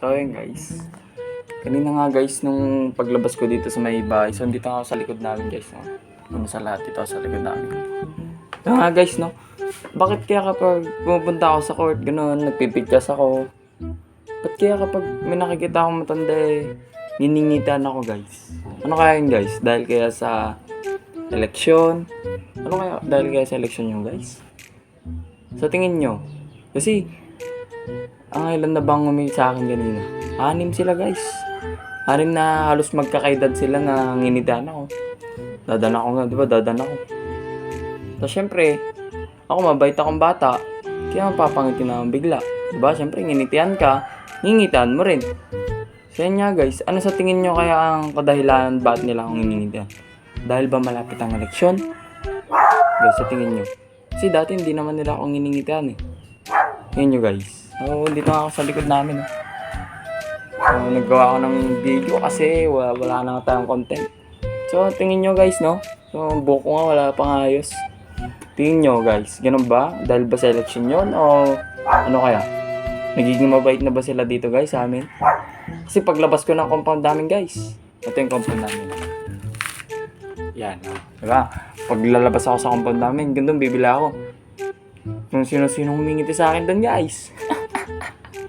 So yun guys. Kanina nga guys, nung paglabas ko dito sa may bahay, so dito ako sa likod namin guys. No? Ano sa lahat dito sa likod namin. Ito nga guys, no? Bakit kaya kapag pumupunta ako sa court, gano'n, nagpipigtas ako. Ba't kaya kapag may nakikita akong matanda eh, niningitan ako guys? Ano kaya yun guys? Dahil kaya sa eleksyon? Ano kaya? Dahil kaya sa eleksyon yung guys? Sa tingin nyo? Kasi, ang ilan na bang umili sa akin kanina? Anim sila guys. Anim na halos magkakaedad sila na nginitan ako. Dadan ako nga, di ba? Dadan ako. So, syempre, ako mabait akong bata. Kaya mapapangiti na bigla. Di ba? Syempre, nginitian ka, ngingitian mo rin. So, yan nga guys. Ano sa tingin nyo kaya ang kadahilan ba't nila akong ngingitian? Dahil ba malapit ang eleksyon? Guys, sa tingin nyo. Kasi dati hindi naman nila akong nginingitian eh. Yan nyo guys. So, dito ako sa likod namin. Oh. So, naggawa ako ng video kasi wala, wala na tayong content. So, tingin nyo guys, no? So, buko nga wala pang ayos. Tingin nyo guys, ganun ba? Dahil ba sa election yon o ano kaya? Nagiging mabait na ba sila dito guys sa amin? Kasi paglabas ko ng compound namin guys. Ito yung compound namin. Yan. Oh. Diba? Pag lalabas ako sa compound namin, gandun bibila ako. Kung sino-sino humingi sa akin doon guys.